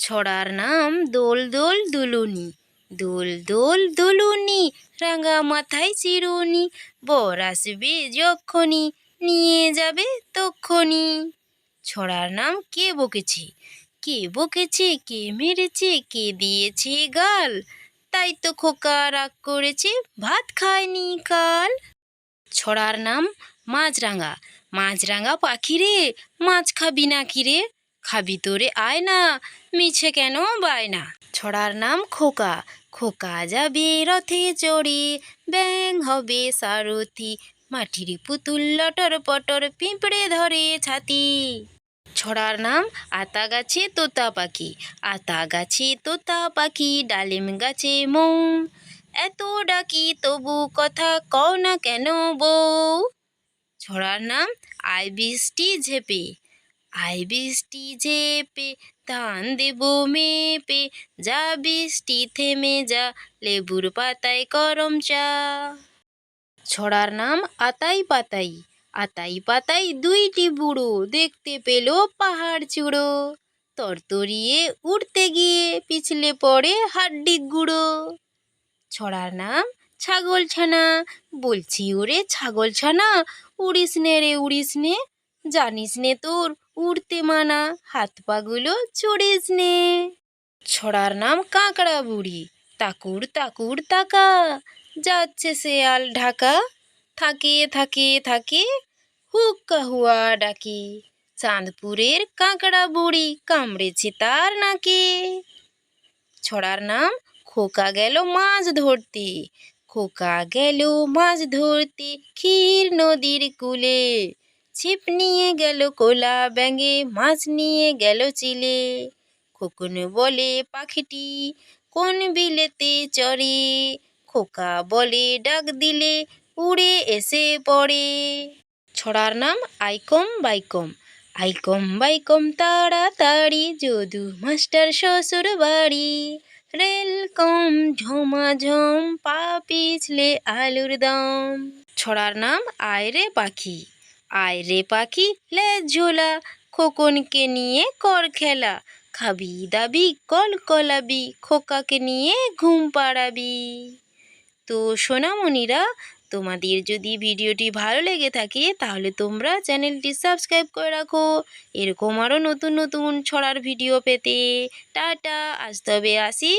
ছড়ার নাম দোল দোল দুলুনি। দোল দোল দুলুনি, রাঙা মাথায় চিরুনি, বর আসবে যখনই নিয়ে যাবে তক্ষণি ছড়ার নাম কে বকেছে? কে বকেছে? কে মেরেছে? কে দিয়েছে গাল? তাই তো খোকা রাগ করেছে, ভাত খায়নি কাল। ছড়ার নাম মাছরাঙা মাছরাঙা পাখি রে মাছ খাবি না কি রে? খাবি তোরে আয় না, মিছে কেন বায়না ছড়ার নাম খোকা খোকা যাবে রথে চড়ে ব্যাং হবে সারথি, মাটির পুতুল লটর পটর পিঁপড়ে ধরে ছাতি। ছড়ার নাম আতা গাছে তোতা পাখি, আতা গাছে তোতা পাখি, ডালিম গাছে মৌ। এত ডাকি তবু কথা কও না কেন বউ ছড়ার নাম আই বৃষ্টি ঝেপে আই বৃষ্টি ঝেপে, ধান দেব মেপে, যা বৃষ্টি থেমে যা, লেবুর পাতায় করম চা। ছড়ার নাম আতাই পাতাই আতাই পাতাই দুইটি বুড়ো, দেখতে পেল পাহাড় চূড়ো। তরতরিয়ে উঠতে গিয়ে পিছলে পড়ে হাড্ডি গুঁড়ো। ছড়ার নাম ছাগল ছানা বলছি ওরে ছাগল ছানা উড়িস নে রে, উড়িস নে। জানিস নে তোর, উড়তে মানা, হাত পাগুলো চড়িস নে। ছড়ার নাম কাঁকড়া বুড়ি, তাকুর তাকুর তাকা, যাচ্ছে শেয়াল ঢাকা থাকে থাকে থাকে হুক্কা হুয়া ডাকে। চাঁদপুরের কাঁকড়া বুড়ি কামড়েছে তার নাকে। ছড়ার নাম, খোকা গেল মাছ ধরতে, খোকা গেল মাছ ধরতে ক্ষীর নদীর কূলে। ছিপ নিয়ে গেল কোলা ব্যাঙে, মাছ নিয়ে গেল চিলে। খোকন বলে, পাখিটি কোন বিলেতে চড়ে? খোকা বলে, ডাক দিলে উড়ে এসে পড়ে। ছড়ার নাম আইকম বাইকম। আইকম বাইকম তাড়াতাড়ি, যদু মাস্টার শ্বশুর বাড়ি। রেল কম ঝমাঝম, পা পিছলে আলুর দম। ছড়ার নাম আয় রে পাখি। আয় রে পাখি, লে ঝোলা, খোকনকে নিয়ে কর খেলা, খাবি দাবি, কল কলাবি, খোকাকে নিয়ে ঘুম পাড়াবি। তো সোনামণিরা, তোমাদের যদি ভিডিওটি ভালো লেগে থাকে, তাহলে তোমরা চ্যানেলটি সাবস্ক্রাইব করে রাখো। এরকম আরও নতুন নতুন ছড়ার ভিডিও পেতে। টাটা, আজ তবে আসি।